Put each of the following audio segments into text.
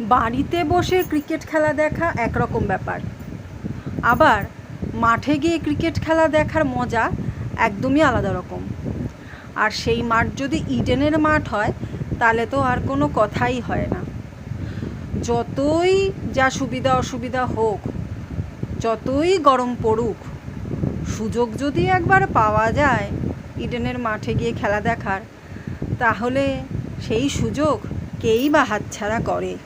বাড়িতে বসে ক্রিকেট খেলা দেখা একরকম ব্যাপার। আবার মাঠে গিয়ে ক্রিকেট খেলা দেখার মজা একদমই আলাদা রকম। আর সেই মাঠ যদি ইডেনের মাঠ হয়, তাহলে তো আর কোনো কথাই হয় না। যতই যা সুবিধা অসুবিধা হোক, যতই গরম পড়ুক, সুযোগ যদি একবার পাওয়া যায় ইডেনের মাঠে গিয়ে খেলা দেখার, তাহলে সেই সুযোগ কেই বা হাতছাড়া করে।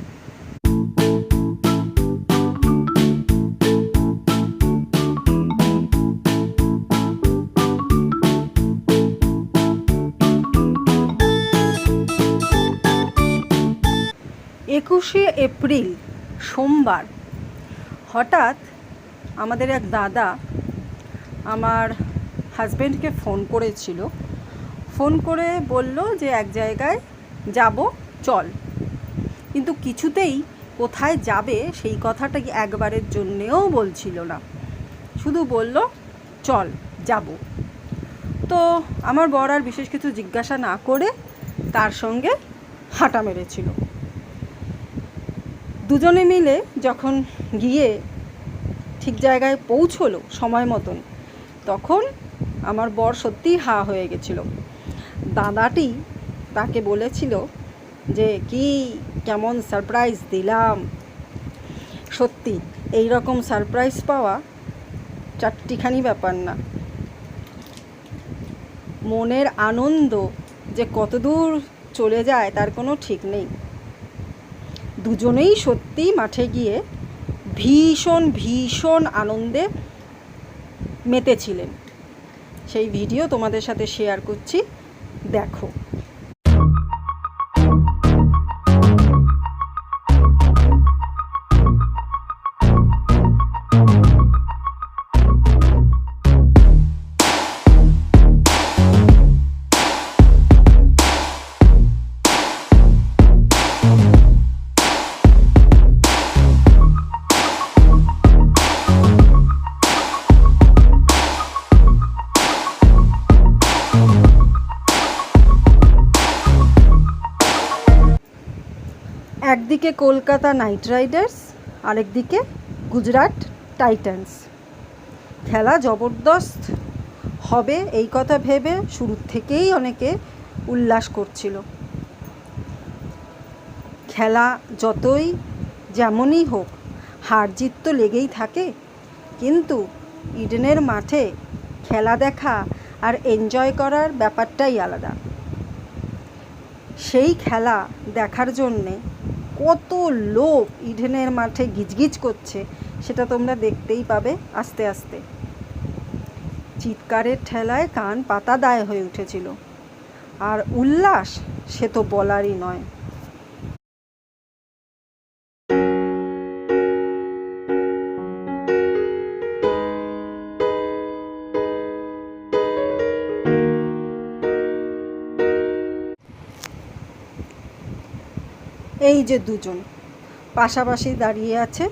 একুশে এপ্রিল, সোমবার। হঠাৎ আমাদের এক দাদা আমার হাজব্যান্ডকে ফোন করেছিল। ফোন করে বলল যে এক জায়গায় যাব, চল। কিন্তু কিছুতেই কোথায় যাবে সেই কথাটা কি একবারের জন্যেও বলছিল না। শুধু বলল, চল, যাব। তো আমার বর আর বিশেষ কিছু জিজ্ঞাসা না করে তার সঙ্গে হাঁটা মেরেছিল। দুজনে মিলে যখন গিয়ে ঠিক জায়গায় পৌঁছলো সময় মতন, তখন আমার বর সত্যিই হা হয়ে গেছিল। দাদাটি তাকে বলেছিল যে, কি কেমন সারপ্রাইজ দিলাম। সত্যি এই রকম সারপ্রাইজ পাওয়া চারটিখানি ব্যাপার না। মনের আনন্দ যে কতদূর চলে যায় তার কোনো ঠিক নেই। দুজনেই সত্যিই মাঠে গিয়ে ভীষণ ভীষণ আনন্দে মেতেছিলেন। সেই ভিডিও তোমাদের সাথে শেয়ার করছি। দেখো। একদিকে কলকাতা নাইট রাইডার্স, আরেকদিকে গুজরাট টাইটান্স। খেলা জবরদস্ত হবে এই কথা ভেবে শুরুর থেকেই অনেকে উল্লাস করছিল। খেলা যতই যেমনই হোক, হার জিত তো লেগেই থাকে। কিন্তু ইডেনের মাঠে খেলা দেখা আর এনজয় করার ব্যাপারটাই আলাদা। সেই খেলা দেখার জন্যে কত লোক ইডেনের মাঠে গিজগিজ করছে, সেটা তোমরা দেখতেই পাবে আস্তে আস্তে। চিৎকারের ঠেলায় কান পাতা দায় হয়ে উঠেছিল। আর উল্লাস সে তো বলারই নয়। এই যে দুজন, পাশাপাশি দাঁড়িয়ে আছে।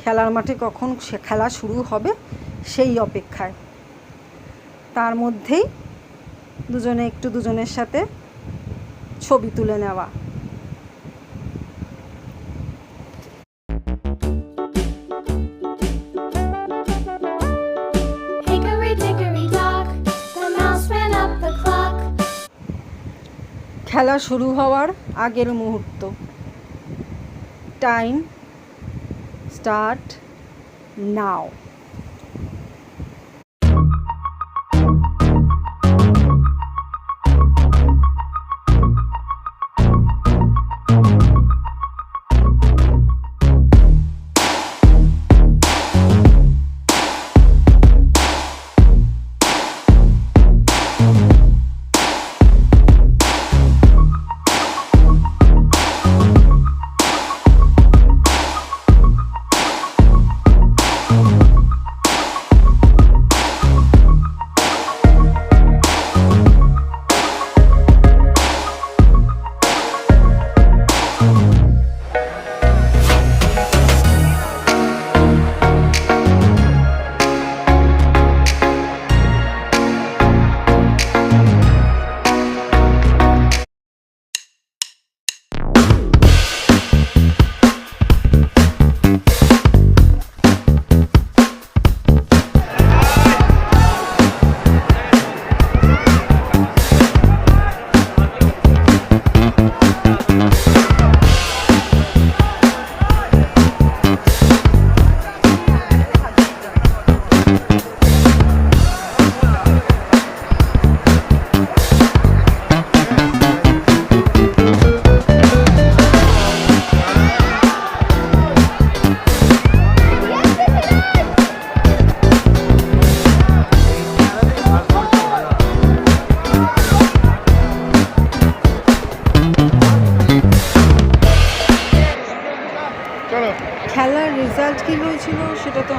খেলার মাঠে কখন সে খেলা শুরু হবে সেই অপেক্ষায়। তার মধ্যেই দুজনে একটু দুজনের সাথে ছবি তুলে নেওয়া। খেলা শুরু হওয়ার আগের মুহূর্ত। Time start now.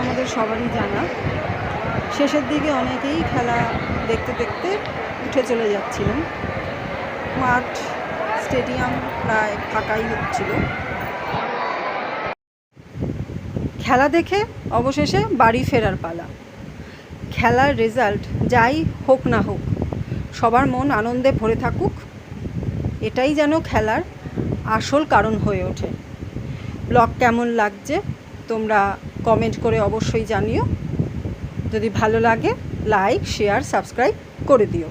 আমাদের সবারই জানা। শেষের দিকে অনেকেই খেলা দেখতে দেখতে উঠে চলে যাচ্ছিলেন। মাঠ স্টেডিয়াম প্রায় ফাঁকাই হচ্ছিল। খেলা দেখে অবশেষে বাড়ি ফেরার পালা। খেলার রেজাল্ট যাই হোক না হোক, সবার মন আনন্দে ভরে থাকুক, এটাই যেন খেলার আসল কারণ হয়ে ওঠে। ব্লগ কেমন লাগছে তোমরা কমেন্ট করে অবশ্যই জানিও। যদি ভালো লাগে লাইক শেয়ার সাবস্ক্রাইব করে দিও।